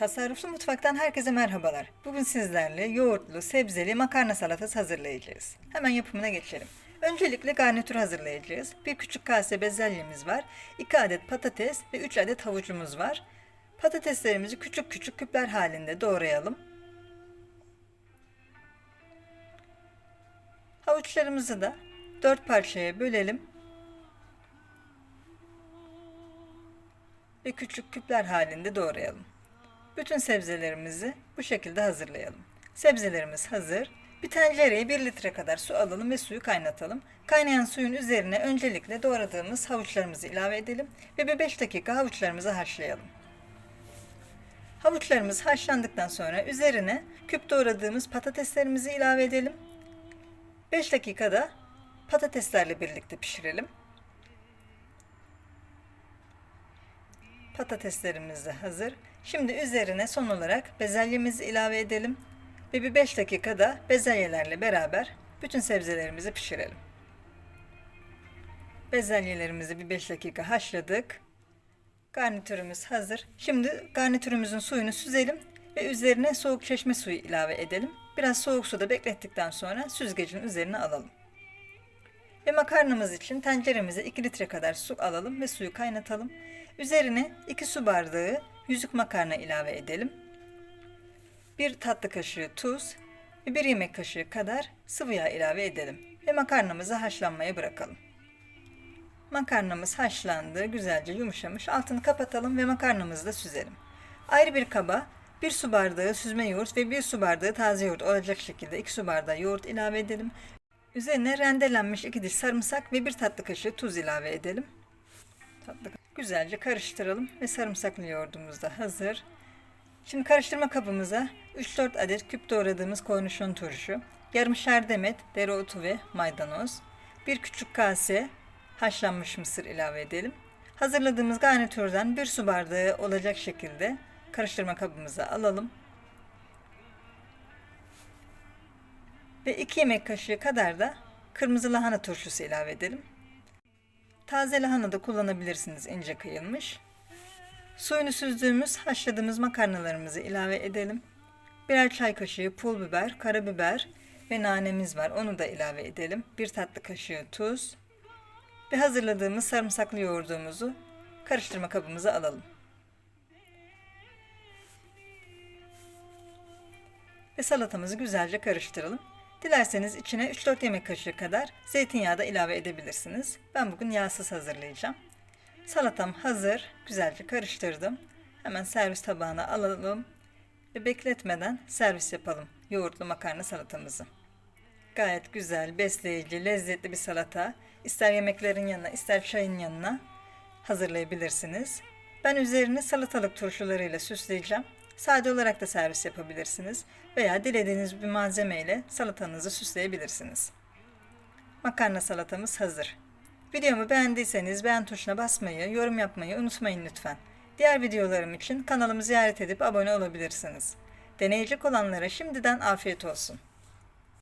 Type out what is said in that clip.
Tasarruflu mutfaktan herkese merhabalar. Bugün sizlerle yoğurtlu, sebzeli makarna salatası hazırlayacağız. Hemen yapımına geçelim. Öncelikle garnitür hazırlayacağız. Bir küçük kase bezelyemiz var. 2 adet patates ve 3 adet havucumuz var. Patateslerimizi küçük küçük küpler halinde doğrayalım. Havuçlarımızı da 4 parçaya bölelim. Ve küçük küpler halinde doğrayalım. Bütün sebzelerimizi bu şekilde hazırlayalım. Sebzelerimiz hazır. Bir tencereye 1 litre kadar su alalım ve suyu kaynatalım. Kaynayan suyun üzerine öncelikle doğradığımız havuçlarımızı ilave edelim ve bir 5 dakika havuçlarımızı haşlayalım. Havuçlarımız haşlandıktan sonra üzerine küp doğradığımız patateslerimizi ilave edelim. 5 dakikada patateslerle birlikte pişirelim. Patateslerimiz de hazır. Şimdi üzerine son olarak bezelyemizi ilave edelim ve bir 5 dakikada bezelyelerle beraber bütün sebzelerimizi pişirelim. Bezelyelerimizi bir 5 dakika haşladık. Garnitürümüz hazır. Şimdi garnitürümüzün suyunu süzelim ve üzerine soğuk çeşme suyu ilave edelim. Biraz soğuk suda beklettikten sonra süzgecin üzerine alalım. Ve makarnamız için tenceremize 2 litre kadar su alalım ve suyu kaynatalım. Üzerine 2 su bardağı yüzük makarna ilave edelim. 1 tatlı kaşığı tuz ve 1 yemek kaşığı kadar sıvı yağ ilave edelim. Ve makarnamızı haşlanmaya bırakalım. Makarnamız haşlandı, güzelce yumuşamış. Altını kapatalım ve makarnamızı da süzelim. Ayrı bir kaba 1 su bardağı süzme yoğurt ve 1 su bardağı taze yoğurt olacak şekilde 2 su bardağı yoğurt ilave edelim. Üzerine rendelenmiş 2 diş sarımsak ve 1 tatlı kaşığı tuz ilave edelim. Tatlı güzelce karıştıralım ve sarımsaklı yoğurdumuz da hazır. Şimdi karıştırma kabımıza 3-4 adet küp doğradığımız kornişon turşu, yarımşar demet dereotu ve maydanoz, bir küçük kase haşlanmış mısır ilave edelim. Hazırladığımız garnitürden bir su bardağı olacak şekilde karıştırma kabımıza alalım. Ve 2 yemek kaşığı kadar da kırmızı lahana turşusu ilave edelim. Taze lahana da kullanabilirsiniz ince kıyılmış. Suyunu süzdüğümüz haşladığımız makarnalarımızı ilave edelim. Birer çay kaşığı pul biber, karabiber ve nanemiz var. Onu da ilave edelim. Bir tatlı kaşığı tuz ve hazırladığımız sarımsaklı yoğurdumuzu karıştırma kabımıza alalım. Ve salatamızı güzelce karıştıralım. Dilerseniz içine 3-4 yemek kaşığı kadar zeytinyağı da ilave edebilirsiniz. Ben bugün yağsız hazırlayacağım. Salatam hazır. Güzelce karıştırdım. Hemen servis tabağına alalım ve bekletmeden servis yapalım yoğurtlu makarna salatamızı. Gayet güzel, besleyici, lezzetli bir salata. İster yemeklerin yanına, ister çayın yanına hazırlayabilirsiniz. Ben üzerine salatalık turşularıyla süsleyeceğim. Sade olarak da servis yapabilirsiniz veya dilediğiniz bir malzemeyle salatanızı süsleyebilirsiniz. Makarna salatamız hazır. Videomu beğendiyseniz beğen tuşuna basmayı, yorum yapmayı unutmayın lütfen. Diğer videolarım için kanalımı ziyaret edip abone olabilirsiniz. Deneyecek olanlara şimdiden afiyet olsun.